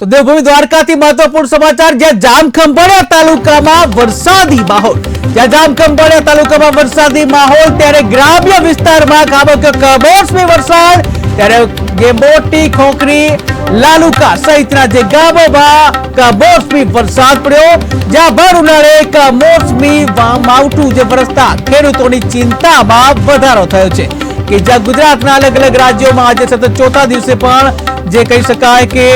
તો દેવભૂમિ દ્વારકાથી મહત્વપૂર્ણ સમાચાર, જ્યાં જામખંભાળિયા તાલુકામાં વરસાદી માહોલ. જ્યાં જામખંભાળિયા તાલુકામાં વરસાદી માહોલ, ત્યારે ગ્રામ્ય વિસ્તારમાં ખાબક્યો કમોસમી વરસાદ, ત્યારે જે મોટી ખોખરી, લાલુકા સહિતના જે ગામોમાં કમોસમી વરસાદ પડ્યો. જ્યાં ભર ઉનાળે કમોસમી માવઠું જે વરસતા ખેડૂતોની ચિંતામાં વધારો થયો છે. કે જ્યાં ગુજરાતના અલગ અલગ રાજ્યોમાં આજે સતત ચોથા દિવસે પણ જે કહી શકાય કે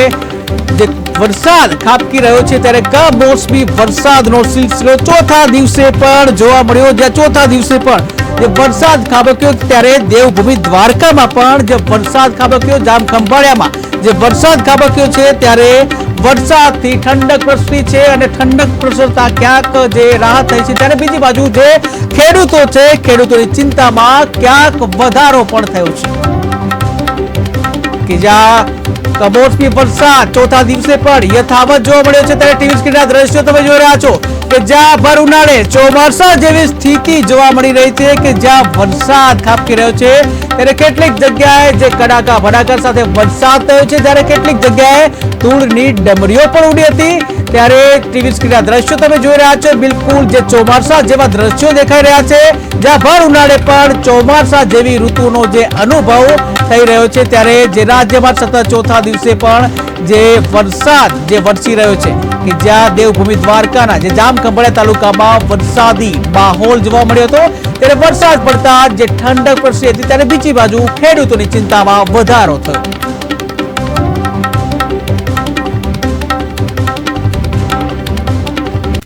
જે વરસાદ ખાબકી રહ્યો છે ત્યારે કમોસમી વરસાદનો સિલસિલો ચોથા દિવસે પણ જોવા મળ્યો. જ્યાં ચોથા દિવસે પણ જે વરસાદ ખાબક્યો ત્યારે દેવભૂમિ દ્વારકામાં પણ જે વરસાદ ખાબક્યો જામ ખંભાળિયામાં જે વરસાદ ખાબક્યો છે ત્યારે વરસાદથી ઠંડક પ્રસરી છે અને ઠંડક પ્રસરતા ક્યાંક જે રાહત થઈ છે ત્યારે બીજી બાજુ જે ખેડૂતો છે, ખેડૂતોની ચિંતામાં ક્યાંક વધારો પણ થયો છે. કે જ્યાં કમોસમી વરસાદ ચોથા દિવસે પણ યથાવત જોવા મળ્યો છે. ત્યારે ટીવી સ્ક્રીનના દ્રશ્યો તમે જોઈ રહ્યા છો કે જ્યાં ભર ઉનાળે ચોમાસા જેવી સ્થિતિ જોવા મળી રહી છે કે જ્યાં વરસાદ ખાબકી રહ્યો છે. ત્યારે કેટલીક જગ્યાએ જે કડાકા ભડાકા સાથે વરસાદ થયો છે, ત્યારે કેટલીક જગ્યાએ ધૂળની ડમરીઓ પણ ઉડી હતી. ત્યારે ટીવી સ્ક્રીનના દ્રશ્યો તમે જોઈ રહ્યા છો. બિલકુલ જે ચોમાસા જેવા દ્રશ્યો દેખાઈ રહ્યા છે. જ્યાં ભર ઉનાળે પણ ચોમાસા જેવી ઋતુનો જે અનુભવ થઈ રહ્યો છે, ત્યારે જે રાજ્યમાં સતત ચોથા દિવસે પણ જે વરસાદ જે વરસી રહ્યો છે, કે જ્યાં દેવભૂમિ દ્વારકાના જે જામખંભાળિયા તાલુકામાં વરસાદી માહોલ જોવા મળ્યો હતો, ત્યારે વરસાદ પડતા જે ઠંડક પડશે હતી, ત્યારે બીજી બાજુ ખેડૂતોની ચિંતામાં વધારો થયો.